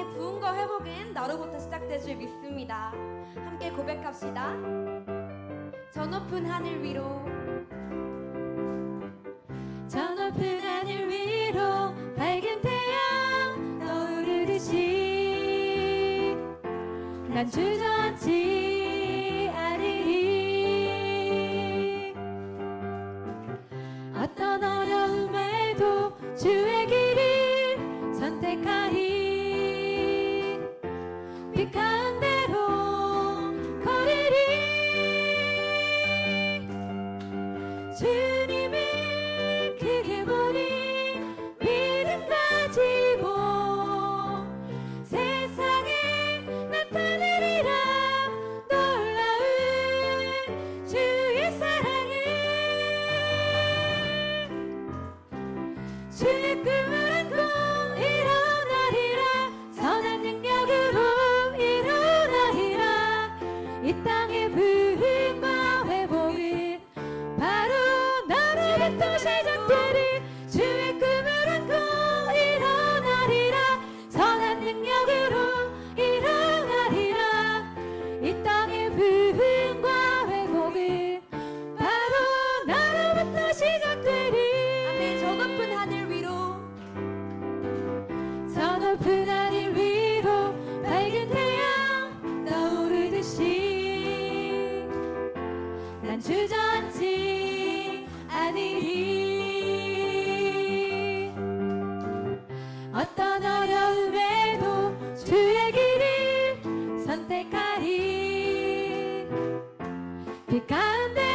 사랑의 부흥과 회복은 너로부터 시작될 줄 믿습니다. 함께 고백합시다. 저 높은 하늘 위로 저 높은 하늘 위로 밝은 태양 떠오르듯이 난 주저앉지 않으리 어떤 어려움에도 주의 길을 선택하리 because grande.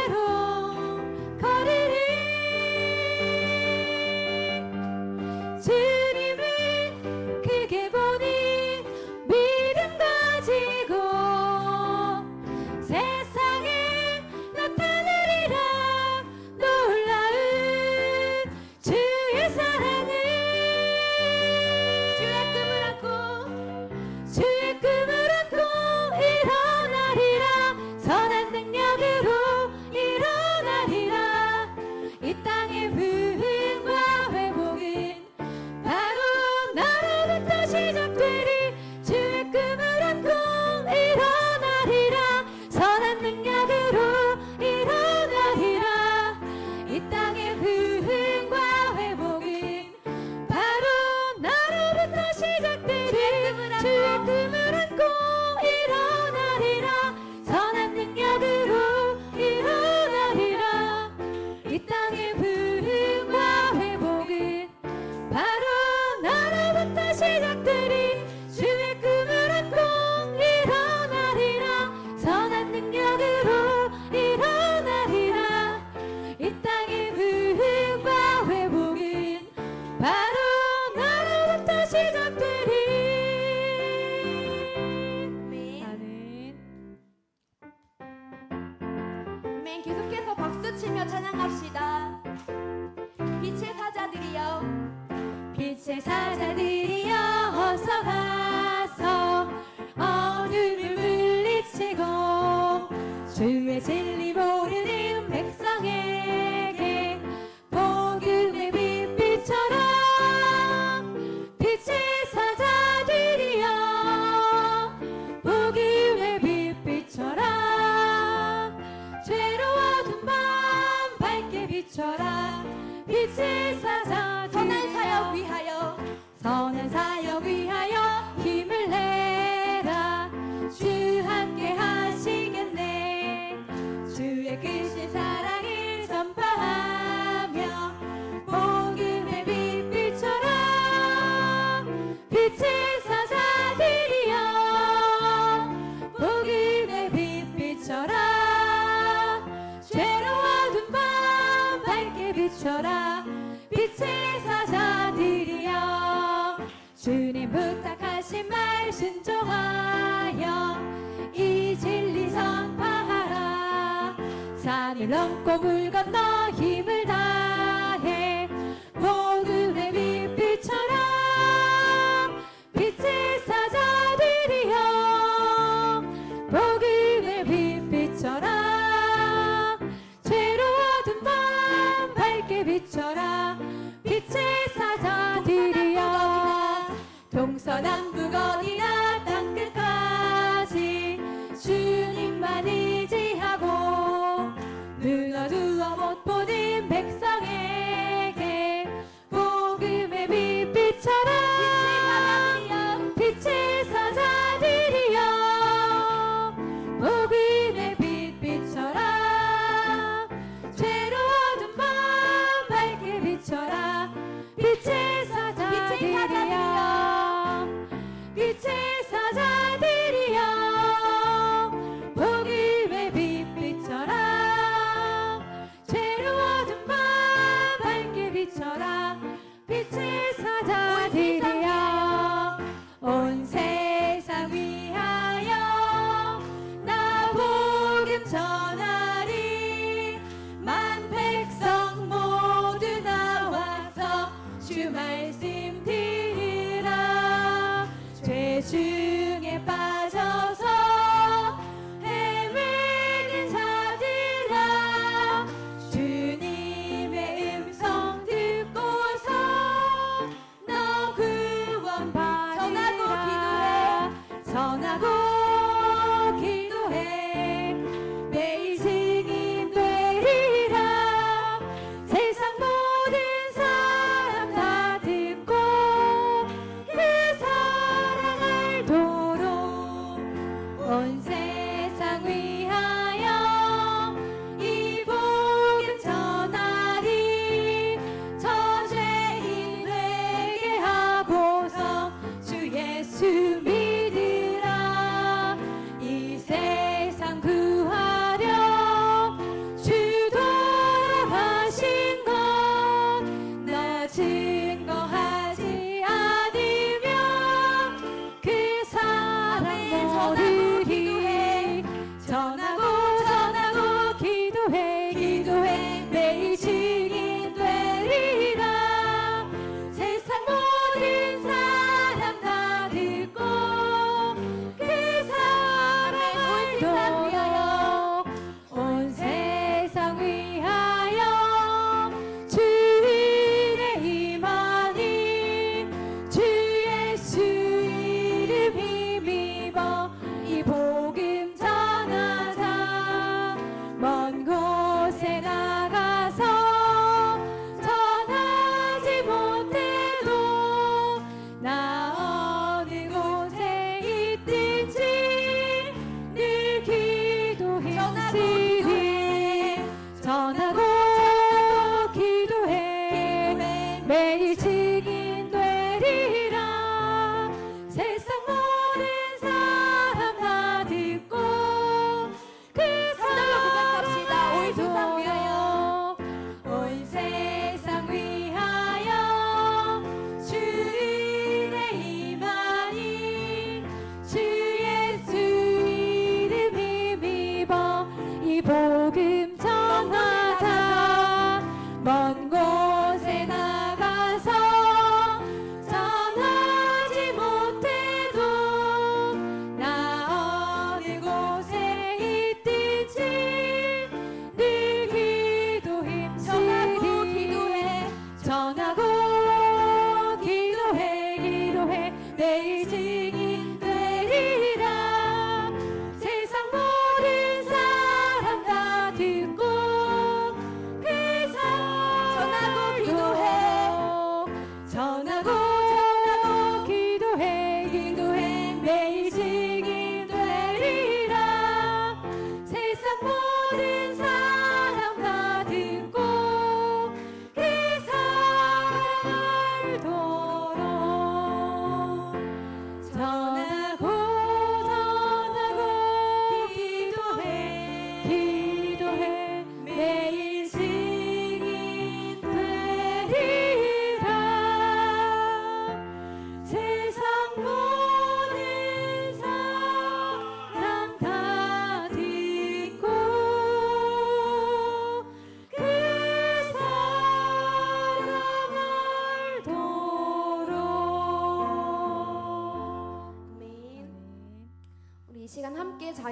아멘. 계속해서 박수치며 찬양합시다. 빛의 사자들이여 빛의 사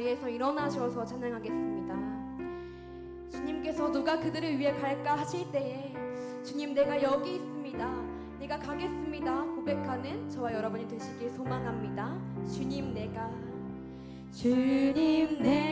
자리에서 일어나셔서 찬양하겠습니다. 주님께서 누가 그들을 위해 갈까 하실 때에 주님 내가 여기 있습니다. 내가 가겠습니다. 고백하는 저와 여러분이 되시길 소망합니다. 주님 내가 주님 내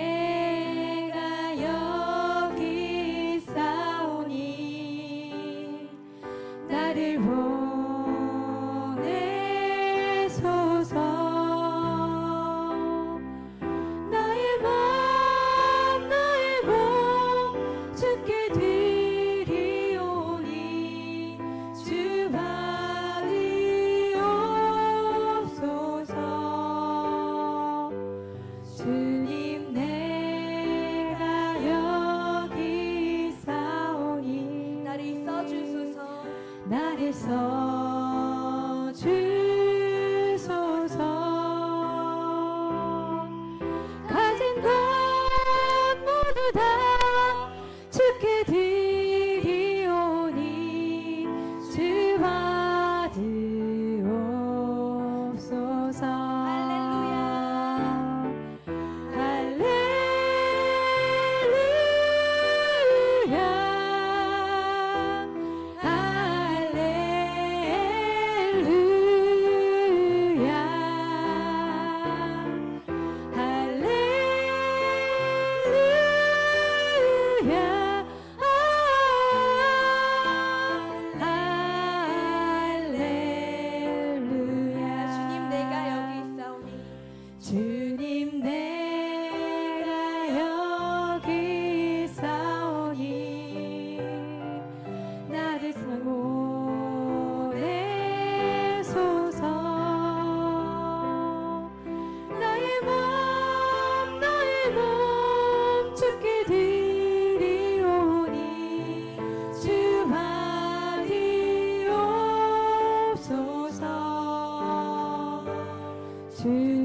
주